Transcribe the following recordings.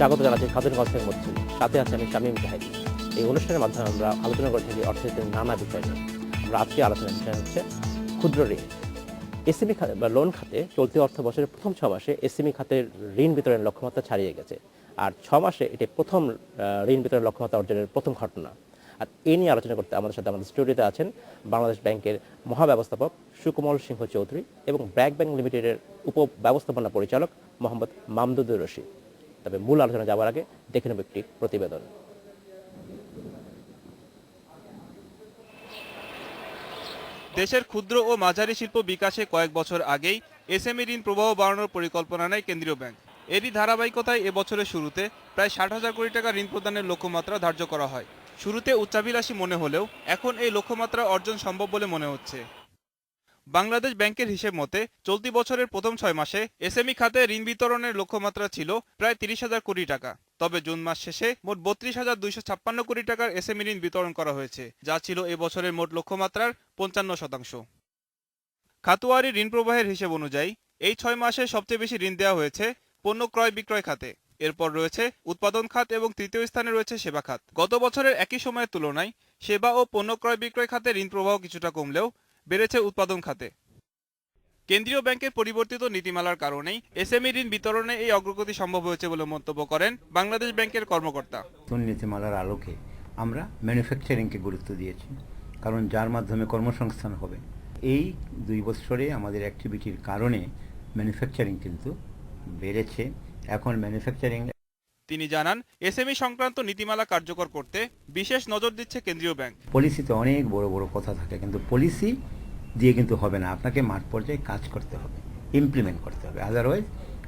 স্বাগত জানাচ্ছি খাতুনগঞ্জ থেকে মধ্যে। সাথে আছে আমি শামীম জাহিদ। এই অনুষ্ঠানের মাধ্যমে আমরা আলোচনা করে থাকি অর্থনীতির নানা বিষয় নিয়ে। আমরা আজকে আলোচনার বিষয় হচ্ছে ক্ষুদ্র ঋণ। এসএমই খাতে বা লোন খাতে চলতি অর্থ বছরের প্রথম ছ মাসে এসএমই খাতের ঋণ বিতরণের লক্ষ্যমাত্রা ছাড়িয়ে গেছে। আর ছ মাসে এটি প্রথম ঋণ বিতরণের লক্ষ্যমাত্রা অর্জনের প্রথম ঘটনা। আর এ নিয়ে আলোচনা করতে আমাদের সাথে আমাদের স্টুডিওতে আছেন বাংলাদেশ ব্যাংকের মহাব্যবস্থাপক সুকমল সিংহ চৌধুরী এবং ব্র্যাক ব্যাংক লিমিটেডের উপ ব্যবস্থাপনা পরিচালক মোহাম্মদ মামদুদুর রশিদ। তবে মূল আলোচনা যাওয়ার আগে দেখে নেব একটি প্রতিবেদন। দেশের ক্ষুদ্র ও মাঝারি শিল্প বিকাশে কয়েক বছর আগেই এসএমই ঋণ প্রবাহ বাড়ানোর পরিকল্পনা নেয় কেন্দ্রীয় ব্যাংক। এরই ধারাবাহিকতায় এবছরের শুরুতে প্রায় ষাট হাজার কোটি টাকা ঋণ প্রদানের লক্ষ্যমাত্রা ধার্য করা হয়। শুরুতে উচ্চাভিলাষী মনে হলেও এখন এই লক্ষ্যমাত্রা অর্জন সম্ভব বলে মনে হচ্ছে। বাংলাদেশ ব্যাংকের হিসেব মতে, চলতি বছরের প্রথম ছয় মাসে এসএমই খাতে ঋণ বিতরণের লক্ষ্যমাত্রা ছিল প্রায় তিরিশ হাজার কোটি টাকা। তবে জুন মাস শেষে মোট বত্রিশ হাজার দুইশো ছাপ্পান্ন কোটি টাকার এসএমই ঋণ বিতরণ করা হয়েছে, যা ছিল এবছরের মোট লক্ষ্যমাত্রার পঞ্চান্ন শতাংশ। খাতুয়ারি ঋণ প্রবাহের হিসেব অনুযায়ী, এই ছয় মাসে সবচেয়ে বেশি ঋণ দেওয়া হয়েছে পণ্য ক্রয় বিক্রয় খাতে। এরপর রয়েছে উৎপাদন খাত এবং তৃতীয় স্থানে রয়েছে সেবা খাত। গত বছরের একই সময়ের তুলনায় সেবা ও পণ্য ক্রয় বিক্রয় খাতে ঋণ প্রবাহ কিছুটা কমলেও বেড়েছে উৎপাদন খাতে। কেন্দ্রীয় ব্যাংকের পরিবর্তিত নীতিমালার কারণেই এসএমই ঋণ বিতরণে এই অগ্রগতি সম্ভব হয়েছে বলে মন্তব্য করেন বাংলাদেশ ব্যাংকের কর্মকর্তা। নতুন নীতিমালার আলোকে আমরা ম্যানুফ্যাকচারিংকে গুরুত্ব দিয়েছি কারণ যার মাধ্যমে কর্মসংস্থান হবে। এই দুই বছরে আমাদের অ্যাক্টিভিটির কারণে ম্যানুফ্যাকচারিং কিন্তু বেড়েছে। এখন ম্যানুফ্যাকচারিং তিনি জানান এসএমই সংক্রান্ত নীতিমালা কার্যকর করতে বিশেষ নজর দিচ্ছে কেন্দ্রীয় ব্যাংক। পলিসিতে অনেক বড় বড় কথা থাকে কিন্তু পলিসি দিয়ে কিন্তু হবে না। আপনাকে মাঠ পর্যায়ে কাজ করতে হবে ইমপ্লিমেন্ট করতে হবে। আদারওয়াইজ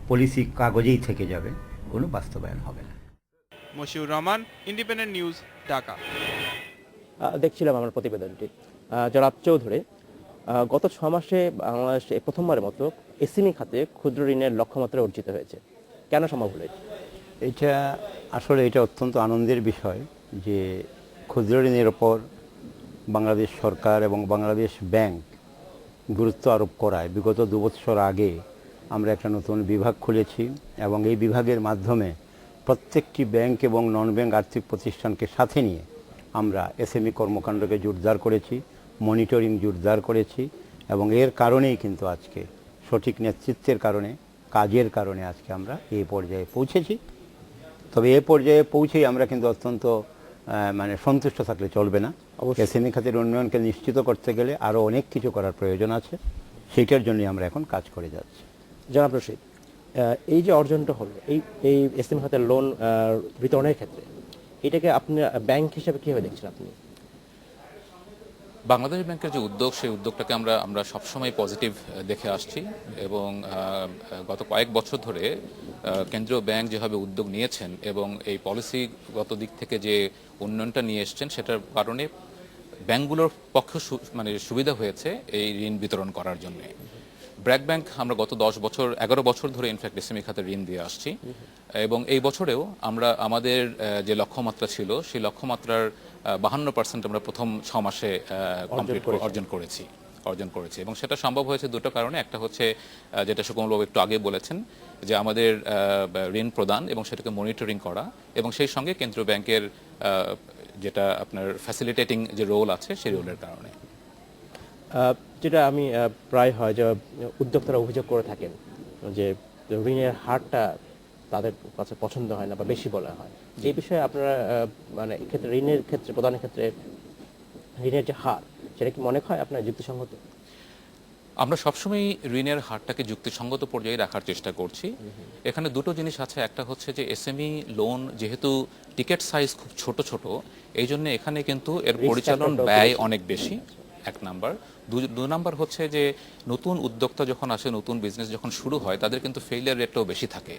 পলিসি কাগজেই থেকে যাবে কোনো বাস্তবায়ন হবে না। মশিউর রহমান ইন্ডিপেন্ডেন্ট নিউজ ঢাকা দেখছিলাম আমার প্রতিবেদনটি। জনাব চৌধুরী গত ছ মাসে বাংলাদেশে প্রথমবারের মতো এসএমই খাতে ক্ষুদ্র ঋণের লক্ষ্যমাত্রা অর্জিত হয়েছে। কেন সম্ভব হলো এটা আসলে এটা অত্যন্ত আনন্দের বিষয় যে ক্ষুদ্র ঋণের ওপর বাংলাদেশ সরকার এবং বাংলাদেশ ব্যাংক গুরুত্ব আরোপ করায়। বিগত দু বছর আগে আমরা একটা নতুন বিভাগ খুলেছি এবং এই বিভাগের মাধ্যমে প্রত্যেকটি ব্যাংক এবং নন ব্যাংক আর্থিক প্রতিষ্ঠানকে সাথে নিয়ে আমরা এসএমই কর্মকাণ্ডকে জোরদার করেছি মনিটরিং জোরদার করেছি এবং এর কারণেই কিন্তু আজকে, সঠিক নেতৃত্বের কারণে, কাজের কারণে আজকে আমরা এই পর্যায়ে পৌঁছেছি। তবে এ পর্যায়ে পৌঁছেই আমরা কিন্তু অত্যন্ত মানে সন্তুষ্ট থাকলে চলবে না। অবশ্যই। শ্রেণি খাতের উন্নয়নকে নিশ্চিত করতে গেলে আরও অনেক কিছু করার প্রয়োজন আছে। সেইটার জন্যই আমরা এখন কাজ করে যাচ্ছি। জনাব রশিদ এই যে অর্জনটা হলো এই এই এসএমই খাতের লোন বিতরণের ক্ষেত্রে এটাকে আপনি ব্যাংক হিসাবে কীভাবে দেখছেন আপনি? বাংলাদেশ ব্যাংকের যে উদ্যোগ, সেই উদ্যোগটাকে আমরা আমরা সবসময় পজিটিভ দেখে আসছি এবং গত কয়েক বছর ধরে কেন্দ্রীয় ব্যাংক যেভাবে উদ্যোগ নিয়েছেন এবং এই পলিসিগত দিক থেকে যে উন্নয়নটা নিয়ে এসছেন, সেটার কারণে ব্যাংকগুলোর পক্ষে মানে সুবিধা হয়েছে এই ঋণ বিতরণ করার জন্য। ব্র্যাক ব্যাংক আমরা গত দশ বছর এগারো বছর ধরে ইনফ্যাক্ট এসএমই খাতে ঋণ দিয়ে আসছি। এবং এই বছরেও আমরা আমাদের যে লক্ষ্যমাত্রা ছিল সেই লক্ষ্যমাত্রার বাহান্ন পার্সেন্ট আমরা প্রথম ছ মাসে কমপ্লিট অর্জন করেছি। অর্জন করেছি এবং সেটা সম্ভব হয়েছে দুটো কারণে। একটা হচ্ছে যেটা সুকমলবাবু একটু আগে বলেছেন যে আমাদের ঋণ প্রদান এবং সেটাকে মনিটরিং করা এবং সেই সঙ্গে কেন্দ্রীয় ব্যাংকের যেটা আপনার ফ্যাসিলিটেটিং যে রোল আছে সেই রোলের কারণে। যেটা আমি প্রায় হয় যে উদ্যোক্তারা অভিযোগ করে থাকেন যে ঋণের হারটা তাদের কাছে পছন্দ হয় না বা বেশি বলা হয়। এই বিষয়ে আপনারা মানে এক্ষেত্রে ঋণের ক্ষেত্রে প্রদানের ক্ষেত্রে ঋণের যে হার সেটা কি মনে হয় আপনার যুক্তিসঙ্গত? আমরা সবসময় ঋণের হারটাকে যুক্তিসঙ্গত পর্যায়ে রাখার চেষ্টা করছি। এখানে দুটো জিনিস আছে। একটা হচ্ছে যে এসএমই লোন যেহেতু টিকেট সাইজ খুব ছোট ছোট এই জন্য এখানে কিন্তু এর পরিচালন ব্যয় অনেক বেশি। এক নাম্বার। দু নাম্বার হচ্ছে যে নতুন উদ্যোক্তা যখন আসে, নতুন বিজনেস যখন শুরু হয়, তাদের কিন্তু ফেইলিয়ার রেটটাও বেশি থাকে।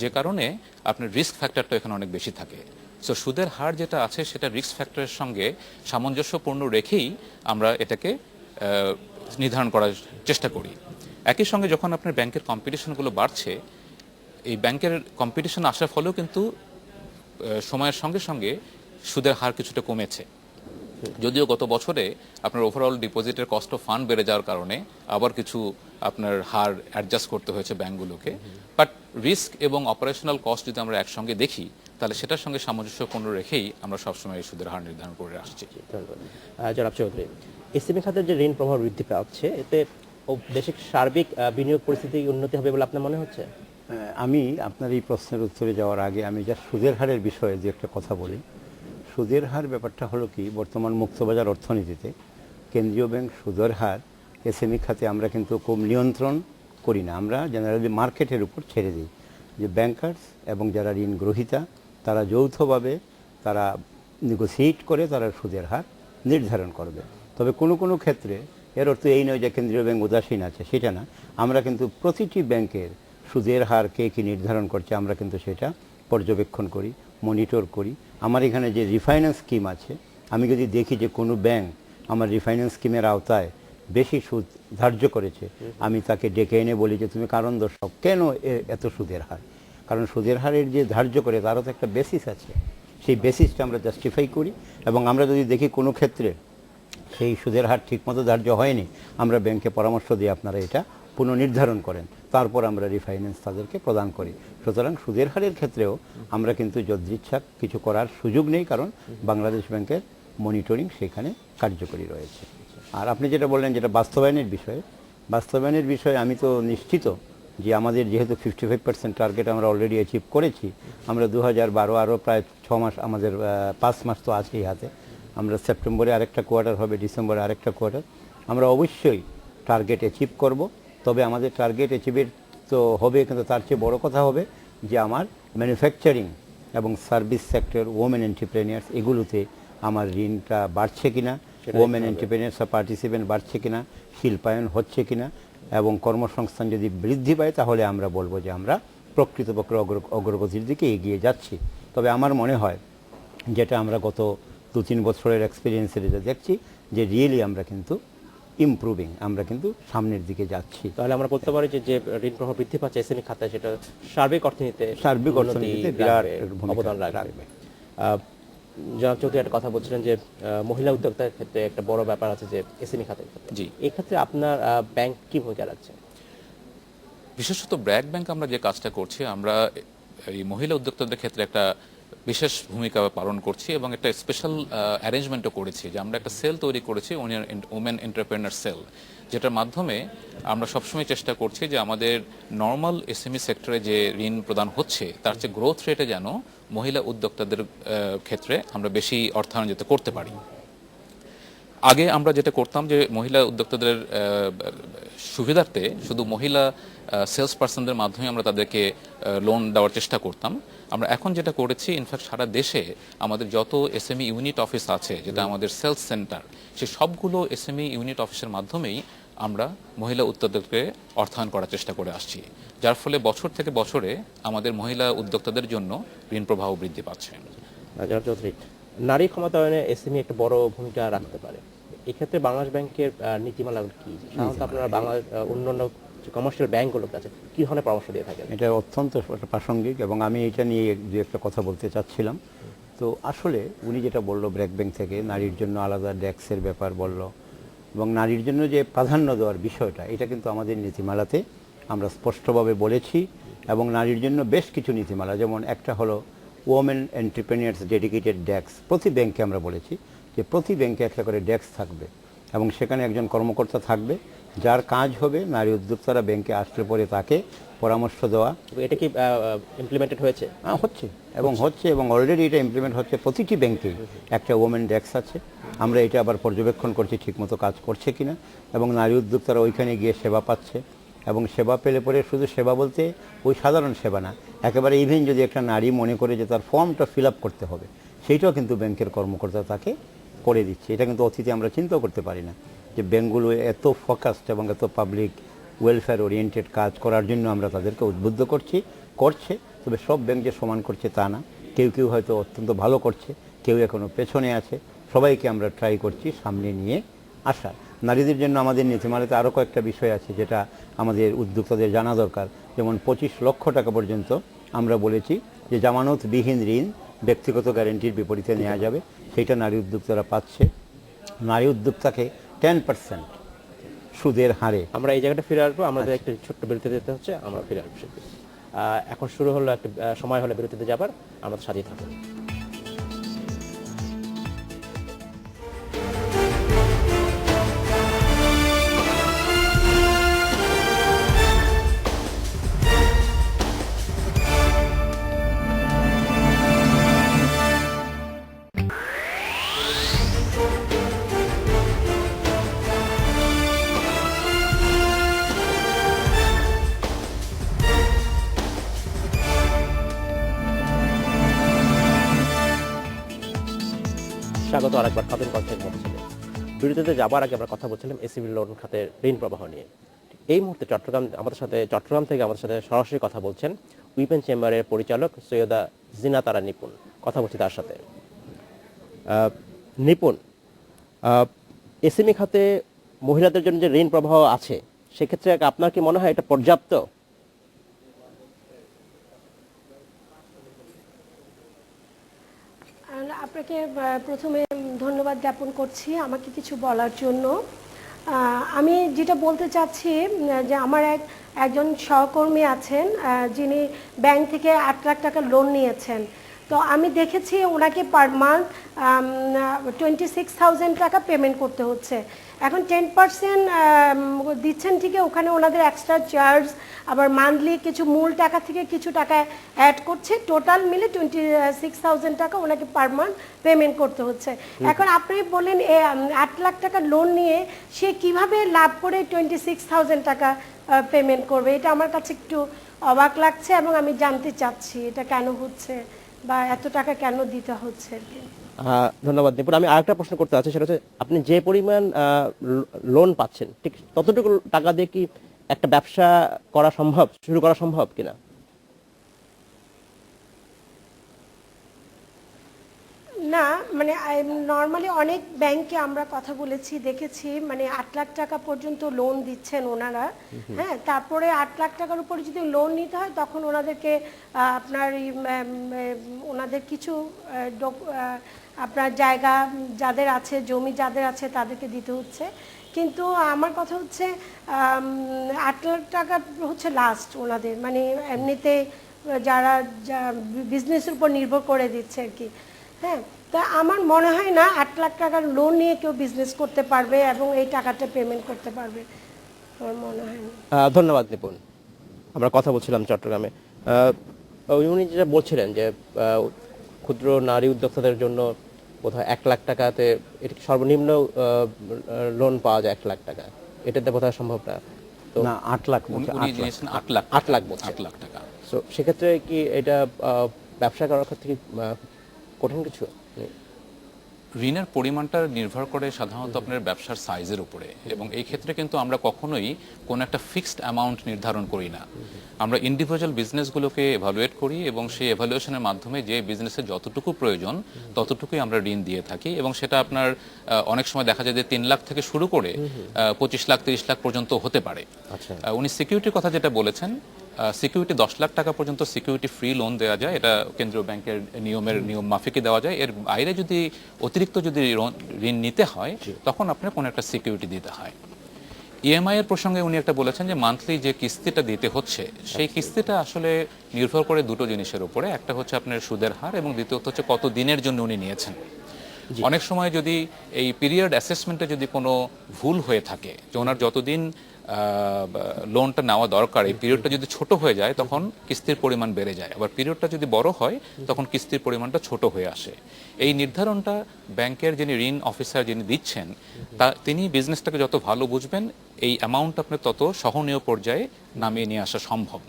যে কারণে আপনার রিস্ক ফ্যাক্টরটা এখানে অনেক বেশি থাকে। সো সুদের হার যেটা আছে, সেটা রিস্ক ফ্যাক্টরের সঙ্গে সামঞ্জস্যপূর্ণ রেখেই আমরা এটাকে নির্ধারণ করার চেষ্টা করি। একই সঙ্গে যখন আপনার ব্যাংকের কম্পিটিশনগুলো বাড়ছে, এই ব্যাংকের কম্পিটিশন আসার ফলেও কিন্তু সময়ের সঙ্গে সঙ্গে সুদের হার কিছুটা কমেছে। যদিও গত বছরে আপনার ওভারঅল ডিপোজিটের কস্ট অফ ফান্ড বেড়ে যাওয়ার কারণে আবার কিছু আপনার হার অ্যাডজাস্ট করতে হয়েছে ব্যাংকগুলোকে বাট রিস্ক এবং অপারেশনাল কস্ট যদি আমরা একসঙ্গে দেখি তাহলে সেটার সঙ্গে সামঞ্জস্যপূর্ণ রেখেই আমরা সবসময় এই সুদের হার নির্ধারণ করে আসছি। জনাব চৌধুরী এসএমই খাতের যে ঋণ প্রভাব বৃদ্ধি পাচ্ছে এতে দেশের সার্বিক বিনিয়োগ পরিস্থিতি উন্নতি হবে বলে আপনার মনে হচ্ছে? আমি আপনার এই প্রশ্নের উত্তরে যাওয়ার আগে আমি যা সুদের হারের বিষয়ে যে একটা কথা বলি। সুদের হার ব্যাপারটা হলো কি, বর্তমান মুক্তবাজার অর্থনীতিতে কেন্দ্রীয় ব্যাংক সুদের হার এসএমই খাতে আমরা কিন্তু খুব নিয়ন্ত্রণ করি না। আমরা জেনারেলি মার্কেটের উপর ছেড়ে দিই। যে ব্যাংকার্স এবং যারা ঋণ গ্রহীতা, তারা যৌথভাবে তারা নেগোসিয়েট করে তারা সুদের হার নির্ধারণ করবে। তবে কোনো কোনো ক্ষেত্রে এর অর্থ এই নয় যে কেন্দ্রীয় ব্যাংক উদাসীন আছে, সেটা না। আমরা কিন্তু প্রতিটি ব্যাংকের সুদের হার কে কী নির্ধারণ করছে, আমরা কিন্তু সেটা পর্যবেক্ষণ করি মনিটর করি। আমার এখানে যে রিফাইন্যান্স স্কিম আছে, আমি যদি দেখি যে কোনো ব্যাংক আমার রিফাইন্যান্স স্কিমের আওতায় বেশি সুদ ধার্য করেছে, আমি তাকে ডেকে এনে বলি যে, তুমি কারণ দর্শক, কেন এত সুদের হার? কারণ সুদের হারের যে ধার্য করে, তারও তো একটা বেসিস আছে। সেই বেসিসটা আমরা জাস্টিফাই করি এবং আমরা যদি দেখি কোনো ক্ষেত্রে সেই সুদের হার ঠিকমতো ধার্য হয়নি, আমরা ব্যাংকে পরামর্শ দিয়ে আপনারা এটা পুনর্নির্ধারণ করেন। তারপর আমরা রিফাইন্যান্স তাদেরকে প্রদান করি। সুতরাং সুদের হারের ক্ষেত্রেও আমরা কিন্তু যদৃচ্ছা কিছু করার সুযোগ নেই, কারণ বাংলাদেশ ব্যাংকের মনিটরিং সেখানে কার্যকরী রয়েছে। আর আপনি যেটা বললেন যেটা বাস্তবায়নের বিষয়ে বাস্তবায়নের বিষয়ে আমি তো নিশ্চিত যে আমাদের যেহেতু ফিফটি ফাইভ পার্সেন্ট টার্গেট আমরা অলরেডি অ্যাচিভ করেছি, আমরা দু হাজার বারো আরও প্রায় ছ মাস, আমাদের পাঁচ মাস তো আছেই হাতে। আমরা সেপ্টেম্বরে আরেকটা কোয়ার্টার হবে, ডিসেম্বরে আরেকটা কোয়ার্টার আমরা অবশ্যই টার্গেট অ্যাচিভ করব। তবে আমাদের টার্গেট অ্যাচিভের তো হবে কিন্তু তার চেয়ে বড় কথা হবে যে আমার ম্যানুফ্যাকচারিং এবং সার্ভিস সেক্টর ওমেন এন্টারপ্রেনিয়ার্স এগুলোতে আমার ঋণটা বাড়ছে কিনা ওমেন এন্টারপ্রেনিয়ার্সরা পার্টিসিপেন্ট বাড়ছে কিনা শিল্পায়ন হচ্ছে কিনা এবং কর্মসংস্থান যদি বৃদ্ধি পায় তাহলে আমরা বলব যে আমরা প্রকৃতপক্ষে অগ্র- অগ্রগতির দিকে এগিয়ে যাচ্ছি। তবে আমার মনে হয় যেটা আমরা গত দু তিন বছরের এক্সপিরিয়েন্সে যেটা দেখছি যে রিয়েলি আমরা কিন্তু ইমপ্রুভিং আমরা কিন্তু সামনের দিকে যাচ্ছি। তাহলে আমরা বলতে পারি যে যে ঋণ প্রভাব বৃদ্ধি পাচ্ছে এসএমই খাতে সেটা সার্বিক অর্থনীতিতে সার্বিক অর্থনীতিতে বিরাট অবদান রাখবে। জনাব চৌধুরী একটা কথা বলছিলেন যে আহ, মহিলা উদ্যোক্তার ক্ষেত্রে একটা বড় ব্যাপার আছে যে এসএমই খাতের ক্ষেত্রে। জি। এই ক্ষেত্রে আপনার ব্যাংক কি ভূমিকা রাখছে? বিশেষত ব্র্যাক ব্যাংক আমরা যে কাজটা করছি আমরা এই মহিলা উদ্যোক্তাদের ক্ষেত্রে একটা বিশেষ ভূমিকা পালন করছি এবং একটা স্পেশাল অ্যারেঞ্জমেন্টও করেছি যে আমরা একটা সেল তৈরি করেছি উমেন এন্টারপ্রেনার সেল যেটার মাধ্যমে আমরা সবসময় চেষ্টা করছি যে আমাদের নর্মাল এসএমই সেক্টরে যে ঋণ প্রদান হচ্ছে, তার চেয়ে গ্রোথ রেটে যেন মহিলা উদ্যোক্তাদের ক্ষেত্রে আমরা বেশি অর্থায়ন যাতে করতে পারি। আগে আমরা যেটা করতাম যে মহিলা উদ্যোক্তাদের সুবিধার্থে শুধু মহিলা সেলস পার্সনদের মাধ্যমে আমরা তাদেরকে লোন দেওয়ার চেষ্টা করতাম। আমরা এখন যেটা করেছি ইনফ্যাক্ট সারা দেশে আমাদের যত এসএমই ইউনিট অফিস আছে যেটা আমাদের সেলস সেন্টার সে সবগুলো এসএমই ইউনিট অফিসের মাধ্যমেই আমরা মহিলা উদ্যোক্তাদেরকে অর্থায়ন করার চেষ্টা করে আসছি। যার ফলে বছর থেকে বছরে আমাদের মহিলা উদ্যোক্তাদের জন্য ঋণ প্রবাহ বৃদ্ধি পাচ্ছে। নারী ক্ষমতায়নে এসএমই একটা বড় ভূমিকা রাখতে পারে। এক্ষেত্রে বাংলাদেশ ব্যাংকের নীতিমালা কি? সাধারণত আপনারা বাংলাদেশ আহ, অন্যান্য কমার্শিয়াল ব্যাংকগুলোর কাছে, কি ধরনের পরামর্শ দিয়ে থাকেন? এটা অত্যন্ত প্রাসঙ্গিক এবং আমি এটা নিয়ে দু একটা কথা বলতে চাচ্ছিলাম। তো আসলে উনি যেটা বলল, ব্র্যাক ব্যাংক থেকে নারীর জন্য আলাদা ড্যাক্সের ব্যাপার বলল এবং নারীর জন্য যে প্রাধান্য দেওয়ার বিষয়টা, এটা কিন্তু আমাদের নীতিমালাতে আমরা স্পষ্টভাবে বলেছি এবং নারীর জন্য বেশ কিছু নীতিমালা, যেমন একটা হলো ওমেন এন্টারপ্রেনিয়ার্স ডেডিকেটেড ডেস্ক প্রতি ব্যাংকে আমরা বলেছি যে প্রতি ব্যাংকে একটা করে ডেস্ক থাকবে এবং সেখানে একজন কর্মকর্তা থাকবে। যার কাজ হবে নারী উদ্যোক্তারা ব্যাংকে আসলে পরে তাকে পরামর্শ দেওয়া। এটা কি ইমপ্লিমেন্টেড হয়েছে? হ্যাঁ, হচ্ছে। এবং হচ্ছে এবং অলরেডি এটা ইমপ্লিমেন্ট হচ্ছে প্রতিটি ব্যাংকেই একটা ওমেন ডেস্ক আছে। আমরা এটা আবার পর্যবেক্ষণ করছি ঠিকমতো কাজ করছে কিনা। এবং নারী উদ্যোক্তারা ওইখানে গিয়ে সেবা পাচ্ছে। এবং সেবা পেলে পরে শুধু সেবা বলতে ওই সাধারণ সেবা না একেবারে ইভেন যদি একটা নারী মনে করে যে তার ফর্মটা ফিল আপ করতে হবে সেইটাও কিন্তু ব্যাংকের কর্মকর্তা তাকে করে দিচ্ছে। এটা কিন্তু অতীতে আমরা চিন্তাও করতে পারি না। যে ব্যাংকগুলো এত ফোকাসড এবং এত পাবলিক ওয়েলফেয়ার ওরিয়েন্টেড কাজ করার জন্য আমরা তাদেরকে উদ্বুদ্ধ করছি, করছে, তবে সব ব্যাংক যে সমান করছে তা না। কেউ কেউ হয়তো অত্যন্ত ভালো করছে, কেউ এখনও পেছনে আছে। সবাইকে আমরা ট্রাই করছি সামনে নিয়ে আসার। নারীদের জন্য আমাদের নীতিমালাতে আরও কয়েকটা বিষয় আছে যেটা আমাদের উদ্যোক্তাদের জানা দরকার। যেমন পঁচিশ লক্ষ টাকা পর্যন্ত আমরা বলেছি যে জামানতবিহীন ঋণ ব্যক্তিগত গ্যারেন্টির বিপরীতে নেওয়া যাবে। সেটা নারী উদ্যোক্তারা পাচ্ছে। নারী উদ্যোক্তাকে টেন পার্সেন্ট সুদের হারে। আমরা এই জায়গাটা ফিরে আসব। আমাদের একটা ছোট্ট বিরতি দিতে হচ্ছে আমরা ফিরে আসব। এখন শুরু হলো একটা সময় হলো বিরতিতে যাবার। আমরা সাজিয়ে থাকুন। স্বাগত আরেকবার খাতুন কনসেন্ট বলছিলেন। বিরতিতে যাবার আগে আমরা কথা বলছিলাম এসিবি লোন খাতের ঋণ প্রবাহ নিয়ে। এই মুহূর্তে চট্টগ্রাম, আমাদের সাথে চট্টগ্রাম থেকে আমাদের সাথে সরাসরি কথা বলছেন উইপেন চেম্বারের পরিচালক সৈয়দা জিনা তারা নিপুণ। কথা বলছি তার সাথে। নিপুণ এসএমই খাতে মহিলাদের জন্য যে ঋণ প্রবাহ আছে, সেক্ষেত্রে আপনার কি মনে হয় এটা পর্যাপ্ত আর আপনাকে প্রথমে ধন্যবাদ জ্ঞাপন করছি আমাকে কিছু বলার জন্য। আমি যেটা বলতে চাচ্ছি যে আমার এক, একজন সহকর্মী আছেন যিনি ব্যাংক থেকে আট লাখ টাকা লোন নিয়েছেন। তো আমি দেখেছি ওনাকে per month twenty six thousand টাকা পেমেন্ট করতে হচ্ছে। এখন টেন পার্সেন্ট দিচ্ছেন ঠিকই ওখানে ওনাদের এক্সট্রা চার্জ আবার মান্থলি কিছু মূল টাকা থেকে কিছু টাকা অ্যাড করছে। টোটাল মিলে টোয়েন্টি সিক্স থাউজেন্ড টাকা ওনাকে পার মান্থ পেমেন্ট করতে হচ্ছে। এখন আপনি বলেন এ, আট লাখ টাকা লোন নিয়ে সে কীভাবে লাভ করে টোয়েন্টি সিক্স থাউজেন্ড টাকা পেমেন্ট করবে? এটা আমার কাছে একটু অবাক লাগছে এবং আমি জানতে চাচ্ছি এটা কেন হচ্ছে? বা এত টাকা কেন দিতে হচ্ছে কি? ধন্যবাদ দীপুর আমি আরেকটা প্রশ্ন করতে চাচ্ছি, সেটা হচ্ছে আপনি যে পরিমাণ লোন পাচ্ছেন, ঠিক ততটুকু টাকা দিয়ে কি একটা ব্যবসা করা সম্ভব, শুরু করা সম্ভব কিনা? না মানে নর্মালি অনেক ব্যাংকে আমরা কথা বলেছি দেখেছি মানে আট লাখ টাকা পর্যন্ত লোন দিচ্ছেন ওনারা। হ্যাঁ তারপরে আট লাখ টাকার উপরে যদি লোন নিতে হয় তখন ওনাদেরকে আপনার ওনাদের কিছু আপনার জায়গা যাদের আছে জমি যাদের আছে তাদেরকে দিতে হচ্ছে। কিন্তু আমার কথা হচ্ছে আট লাখ টাকা হচ্ছে লাস্ট ওনাদের। মানে এমনিতে যারা বিজনেসের উপর নির্ভর করে দিচ্ছে আর কি। হ্যাঁ তা আমার মনে হয় না আট লাখ টাকার লোন নিয়ে কেউ বিজনেস করতে পারবে এবং এই টাকাটা পেমেন্ট করতে পারবে। আমার মনে হয় না। ধন্যবাদ নিপুণ। আমরা কথা বলছিলাম চট্টগ্রামে। উনি যেটা বলছিলেন যে ক্ষুদ্র নারী উদ্যোক্তাদের জন্য বোধহয় এক লাখ টাকাতে এটা সর্বনিম্ন লোন পাওয়া যায় এক লাখ টাকা। এটাতে বোধহয় সম্ভব না। তো না আট লাখ আট লাখ। আট লাখ আট লাখ লাখ টাকা। তো সেক্ষেত্রে কি এটা ব্যবসা করার ক্ষেত্রে কঠিন কিছু ঋণের পরিমাণটা নির্ভর করে সাধারণত আপনার ব্যবসার সাইজের উপরে এবং এই ক্ষেত্রে কিন্তু আমরা কখনোই কোনো একটা ফিক্সড অ্যামাউন্ট নির্ধারণ করি না। আমরা ইন্ডিভিজুয়াল বিজনেসগুলোকে এভালুয়েট করি এবং সেই এভালুয়েশনের মাধ্যমে যে বিজনেসের যতটুকু প্রয়োজন ততটুকুই আমরা ঋণ দিয়ে থাকি এবং সেটা আপনার অনেক সময় দেখা যায় যে তিন লাখ থেকে শুরু করে পঁচিশ লাখ তিরিশ লাখ পর্যন্ত হতে পারে। আচ্ছা। উনি সিকিউরিটির কথা যেটা বলেছেন সিকিউরিটি দশ লাখ টাকা পর্যন্ত সিকিউরিটি ফ্রি লোন দেওয়া যায় এটা কেন্দ্রীয় ব্যাংকের নিয়মের নিয়ম মাফিকই দেওয়া যায়। এর বাইরে যদি অতিরিক্ত যদি ঋণ- ঋণ নিতে হয় তখন আপনার কোনো একটা সিকিউরিটি দিতে হয়। ইএমআই এর প্রসঙ্গে উনি একটা বলেছেন যে মান্থলি যে কিস্তিটা দিতে হচ্ছে সেই কিস্তিটা আসলে নির্ভর করে দুটো জিনিসের উপরে। একটা হচ্ছে আপনার সুদের হার এবং দ্বিতীয়ত হচ্ছে কত দিনের জন্য উনি নিয়েছেন। অনেক সময় যদি এই পিরিয়ড অ্যাসেসমেন্টে যদি কোনো ভুল হয়ে থাকে, যে ওনার যতদিন লোনটা নেওয়া দরকার, এই পিরিয়ডটা যদি ছোট হয়ে যায়, তখন কিস্তির পরিমাণ বেড়ে যায়। আবার পিরিয়ডটা যদি বড় হয়, তখন কিস্তির পরিমাণটা ছোট হয়ে আসে। এই নির্ধারণটা ব্যাংকের যিনি ঋণ অফিসার যিনি দিচ্ছেন, তা তিনি বিজনেসটাকে যত ভালো বুঝবেন, এই অ্যামাউন্ট আপনার তত সহনীয় পর্যায়ে নামিয়ে নিয়ে আসা সম্ভব।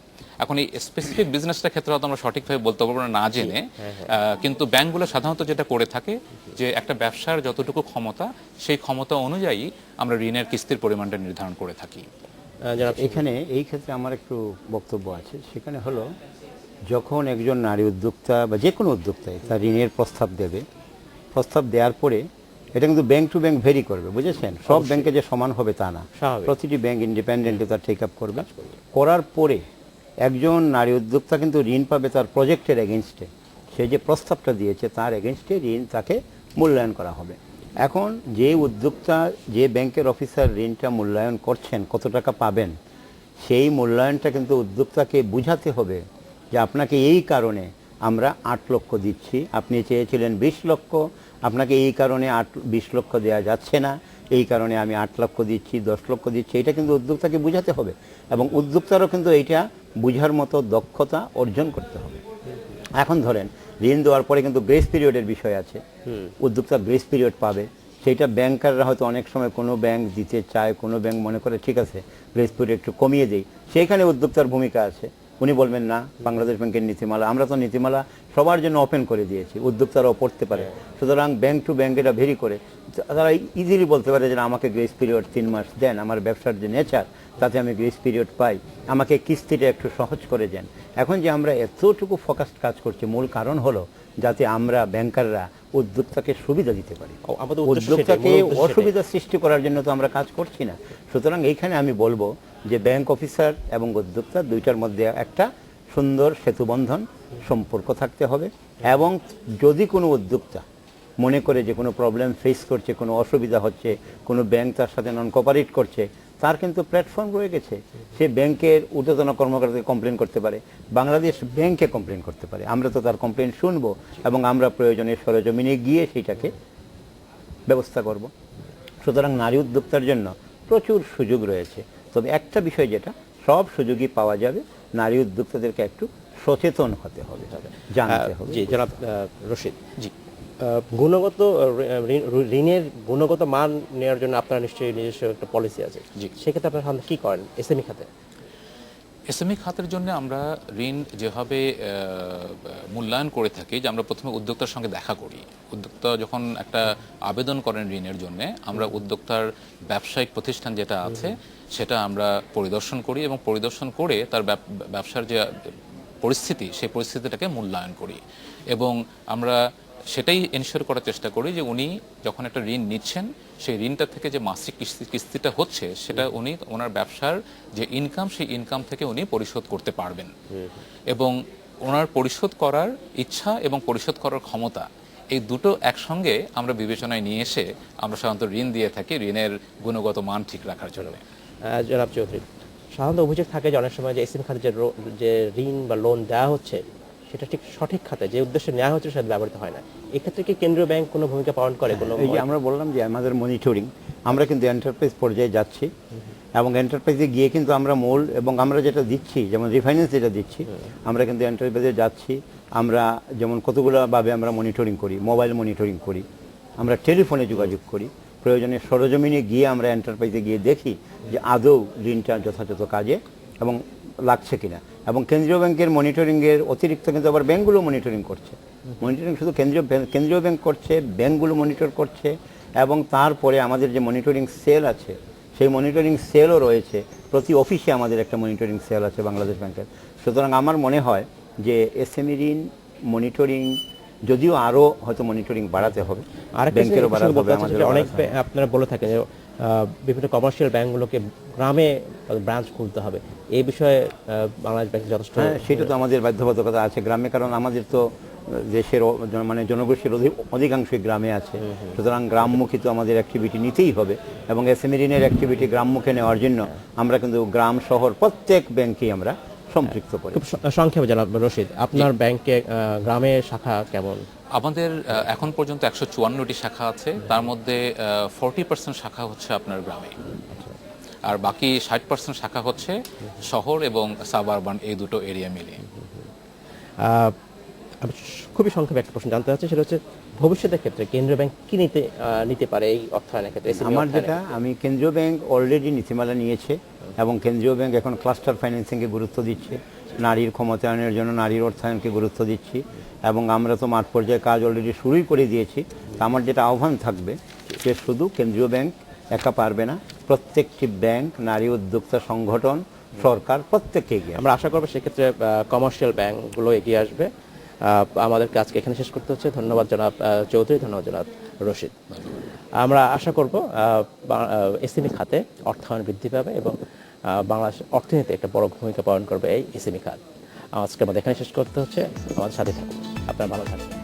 এখন এই স্পেসিফিক বিজনেসটার ক্ষেত্রে হয়তো আমরা সঠিকভাবে বলতে পারব না না জেনে। কিন্তু ব্যাংকগুলো সাধারণত যেটা করে থাকে যে একটা ব্যবসার যতটুকু ক্ষমতা সেই ক্ষমতা অনুযায়ী আমরা ঋণের কিস্তির পরিমাণটা নির্ধারণ করে থাকি। এখানে এই ক্ষেত্রে আমার একটু বক্তব্য আছে। সেখানে হলো যখন একজন নারী উদ্যোক্তা বা যে কোনো উদ্যোক্তাই তার ঋণের প্রস্তাব দেবে প্রস্তাব দেওয়ার পরে এটা কিন্তু ব্যাংক টু ব্যাংক ভেরি করবে বুঝেছেন? সব ব্যাংকে যে সমান হবে তা না। প্রতিটি ব্যাংক ইন্ডিপেন্ডেন্টলি তার টেক আপ করবে। করার পরে একজন নারী উদ্যোক্তা কিন্তু ঋণ পাবে তার প্রজেক্টের এগেনস্টে সে যে প্রস্তাবটা দিয়েছে তার এগেনস্টে ঋণ তাকে মূল্যায়ন করা হবে। এখন যে উদ্যোক্তা, যে ব্যাংকের অফিসার ঋণটা মূল্যায়ন করছেন, কত টাকা পাবেন, সেই মূল্যায়নটা কিন্তু উদ্যোক্তাকে বুঝাতে হবে যে আপনাকে এই কারণে আমরা আট লক্ষ দিচ্ছি। আপনি চেয়েছিলেন বিশ লক্ষ, আপনাকে এই কারণে আট, বিশ লক্ষ দেওয়া যাচ্ছে না, এই কারণে আমি আট লক্ষ দিচ্ছি, দশ লক্ষ দিচ্ছি। এটা কিন্তু উদ্যোক্তাকে বুঝাতে হবে এবং উদ্যোক্তারও কিন্তু এইটা বুঝার মতো দক্ষতা অর্জন করতে হবে। এখন ধরেন ঋণ দেওয়ার পরে কিন্তু গ্রেস পিরিয়ডের বিষয় আছে। উদ্যোক্তা গ্রেস পিরিয়ড পাবে। সেইটা ব্যাংকাররা হয়তো অনেক সময় কোনো ব্যাংক দিতে চায় কোনো ব্যাংক মনে করে ঠিক আছে গ্রেস পিরিয়ড একটু কমিয়ে দেই। সেইখানে উদ্যোক্তার ভূমিকা আছে। উনি বলবেন না বাংলাদেশ ব্যাংকের নীতিমালা আমরা তো নীতিমালা সবার জন্য ওপেন করে দিয়েছি উদ্যোক্তারাও পড়তে পারে। সুতরাং ব্যাংক টু ব্যাংক এটা ভেরি করে। তারা ইজিলি বলতে পারে যে আমাকে গ্রেস পিরিয়ড তিন মাস দেন আমার ব্যবসার যে নেচার তাতে আমি গ্রেস পিরিয়ড পাই। আমাকে কিস্তিটা একটু সহজ করে দেন। এখন যে আমরা এতটুকু ফোকাসড কাজ করছি মূল কারণ হলো যাতে আমরা ব্যাংকাররা উদ্যোক্তাকে সুবিধা দিতে পারি। আমাদের উদ্যোক্তাকে অসুবিধা সৃষ্টি করার জন্য তো আমরা কাজ করছি না। সুতরাং এইখানে আমি বলব যে ব্যাংক অফিসার এবং উদ্যোক্তা দুইটার মধ্যে একটা সুন্দর সেতুবন্ধন সম্পর্ক থাকতে হবে এবং যদি কোনো উদ্যোক্তা মনে করে যে কোনো প্রবলেম ফেস করছে কোনো অসুবিধা হচ্ছে কোনো ব্যাংক তার সাথে নন কোপারেট করছে তার কিন্তু প্ল্যাটফর্ম রয়ে গেছে। সে ব্যাংকের ঊর্ধ্বতন কর্মকর্তাকে কমপ্লেন করতে পারে বাংলাদেশ ব্যাংকে কমপ্লেন করতে পারে। আমরা তো তার কমপ্লেন শুনব এবং আমরা প্রয়োজনে সরজমিনে গিয়ে সেটাকে ব্যবস্থা করব। সুতরাং নারী উদ্যোক্তার জন্য প্রচুর সুযোগ রয়েছে। তবে একটা বিষয় যেটা সব সুযোগই পাওয়া যাবে। নারী উদ্যোক্তাদেরকে একটু সচেতন হতে হবে জানতে হবে। জি জনাব রশিদ জি। গুণগত ঋণ- ঋণের গুণগত মান নেওয়ার জন্য আপনার নিশ্চয়ই নিজস্ব একটা পলিসি আছে। সেক্ষেত্রে আপনারা কি করেন? এসএমই খাতে? এসএমই খাতের জন্য আমরা ঋণ যেভাবে মূল্যায়ন করে থাকি যে আমরা প্রথমে উদ্যোক্তার সঙ্গে দেখা করি। উদ্যোক্তা যখন একটা আবেদন করেন ঋণের জন্য আমরা উদ্যোক্তার ব্যবসায়িক প্রতিষ্ঠান যেটা আছে সেটা আমরা পরিদর্শন করি এবং পরিদর্শন করে তার ব্যবসার যে পরিস্থিতি সেই পরিস্থিতিটাকে মূল্যায়ন করি। এবং আমরা সেটাই এনশিওর করার চেষ্টা করি যে উনি যখন একটা ঋণ নিচ্ছেন সেই ঋণটা থেকে যে মাসিক কিস্তি কিস্তিটা হচ্ছে সেটা উনি ওনার ব্যবসার যে ইনকাম সেই ইনকাম থেকে উনি পরিশোধ করতে পারবেন। এবং ওনার পরিশোধ করার ইচ্ছা এবং পরিশোধ করার ক্ষমতা এই দুটো একসঙ্গে আমরা বিবেচনায় নিয়ে এসে আমরা সাধারণত ঋণ দিয়ে থাকি ঋণের গুণগত মান ঠিক রাখার জন্য। জনাব চৌধুরী সাধারণত অভিযোগ থাকে যে অনেক সময় যে এসএমই খাতে যে ঋণ বা লোন দেওয়া হচ্ছে সেটা ঠিক সঠিক খাতে যে উদ্দেশ্যে নেওয়া হচ্ছে সেটা ব্যবহৃত হয় না। এক্ষেত্রে কি কেন্দ্রীয় ব্যাংক কোনো ভূমিকা পালন করে কোনো এই যে আমরা বললাম যে আমাদের মনিটরিং আমরা কিন্তু এন্টারপ্রাইজ পর্যায়ে যাচ্ছি এবং এন্টারপ্রাইজে গিয়ে কিন্তু আমরা মূল এবং আমরা যেটা দিচ্ছি যেমন রিফাইন্যান্স যেটা দিচ্ছি আমরা কিন্তু এন্টারপ্রাইজে যাচ্ছি আমরা যেমন কতগুলোভাবে আমরা মনিটরিং করি মোবাইল মনিটরিং করি আমরা টেলিফোনে যোগাযোগ করি প্রয়োজনে সরজমিনে গিয়ে আমরা এন্টারপ্রাইজে গিয়ে দেখি যে আদৌ ঋণটা যথাযথ কাজে এবং লাগছে কিনা। এবং কেন্দ্রীয় ব্যাংকের মনিটরিংয়ের অতিরিক্ত কিন্তু আবার ব্যাংকগুলো মনিটরিং করছে। মনিটরিং শুধু কেন্দ্রীয় কেন্দ্রীয় ব্যাংক করছে ব্যাংকগুলো মনিটর করছে এবং তারপরে আমাদের যে মনিটরিং সেল আছে সেই মনিটরিং সেলও রয়েছে। প্রতি অফিসে আমাদের একটা মনিটরিং সেল আছে বাংলাদেশ ব্যাংকের। সুতরাং আমার মনে হয় যে এসএমই ঋণ মনিটরিং যদিও আরও হয়তো মনিটরিং বাড়াতে হবে আরেকটা ব্যাংকেরও বাড়াতে হবে আমাদেরও অনেক আপনারা বলে থাকেন বিভিন্ন কমার্শিয়াল ব্যাংকগুলোকে গ্রামে ব্রাঞ্চ খুলতে হবে। এই বিষয়ে বাংলাদেশ ব্যাংক যথেষ্ট হ্যাঁ সেটা তো আমাদের বাধ্যবাধকতা আছে। গ্রামে কারণ আমাদের তো দেশের মানে জনগোষ্ঠীর অধিক- অধিকাংশই গ্রামে আছে। সুতরাং গ্রামমুখী তো আমাদের অ্যাক্টিভিটি নিতেই হবে এবং এসএমই ঋণের অ্যাক্টিভিটি গ্রামমুখে নেওয়ার জন্য আমরা কিন্তু গ্রাম শহর প্রত্যেক ব্যাংকেই আমরা সম্পৃক্ত করি। সংক্ষেপে জানাব রশিদ আপনার ব্যাংকে আহ, গ্রামে শাখা কেমন? আমাদের এখন পর্যন্ত একশো চুয়ান্নটি শাখা আছে। তার মধ্যে ফোরটি পার্সেন্ট শাখা হচ্ছে আপনার গ্রামে। আর বাকি ষাট পার্সেন্ট শাখা হচ্ছে শহর এবং সাবারবান এই দুটো এরিয়া মিলিয়ে। খুবই সংক্ষেপে একটা প্রশ্ন জানতে চাচ্ছি সেটা হচ্ছে ভবিষ্যতের ক্ষেত্রে কেন্দ্রীয় ব্যাংক কি নিতে নিতে পারে এই অর্থায়নের ক্ষেত্রে? আমার যেটা আমি কেন্দ্রীয় ব্যাংক অলরেডি নীতিমালা নিয়েছে এবং কেন্দ্রীয় ব্যাংক এখন ক্লাস্টার ফাইন্যান্সিংকে গুরুত্ব দিচ্ছে। নারীর ক্ষমতায়নের জন্য নারীর অর্থায়নকে গুরুত্ব দিচ্ছি এবং আমরা তো মাঠ পর্যায়ে কাজ অলরেডি শুরুই করে দিয়েছি। আমার যেটা আহ্বান থাকবে যে শুধু কেন্দ্রীয় ব্যাংক একা পারবে না, প্রত্যেকটি ব্যাংক, নারী উদ্যোক্তা সংগঠন, সরকার, প্রত্যেককে এগিয়ে আমরা আশা করব সেক্ষেত্রে কমার্শিয়াল ব্যাংকগুলো এগিয়ে আসবে। আমাদের কাজকে এখানে শেষ করতে হচ্ছে। ধন্যবাদ জনাব চৌধুরী, ধন্যবাদ জনাব রশিদ। আমরা আশা করব এসএমই খাতে অর্থায়ন বৃদ্ধি পাবে এবং বাংলাদেশ অর্থনীতিতে একটা বড় ভূমিকা পালন করবে এই ইসিমি খাত। আজকে আমাদের এখানে শেষ করতে হচ্ছে। আমাদের সাথে থাকুন। আপনারা ভালো থাকবেন।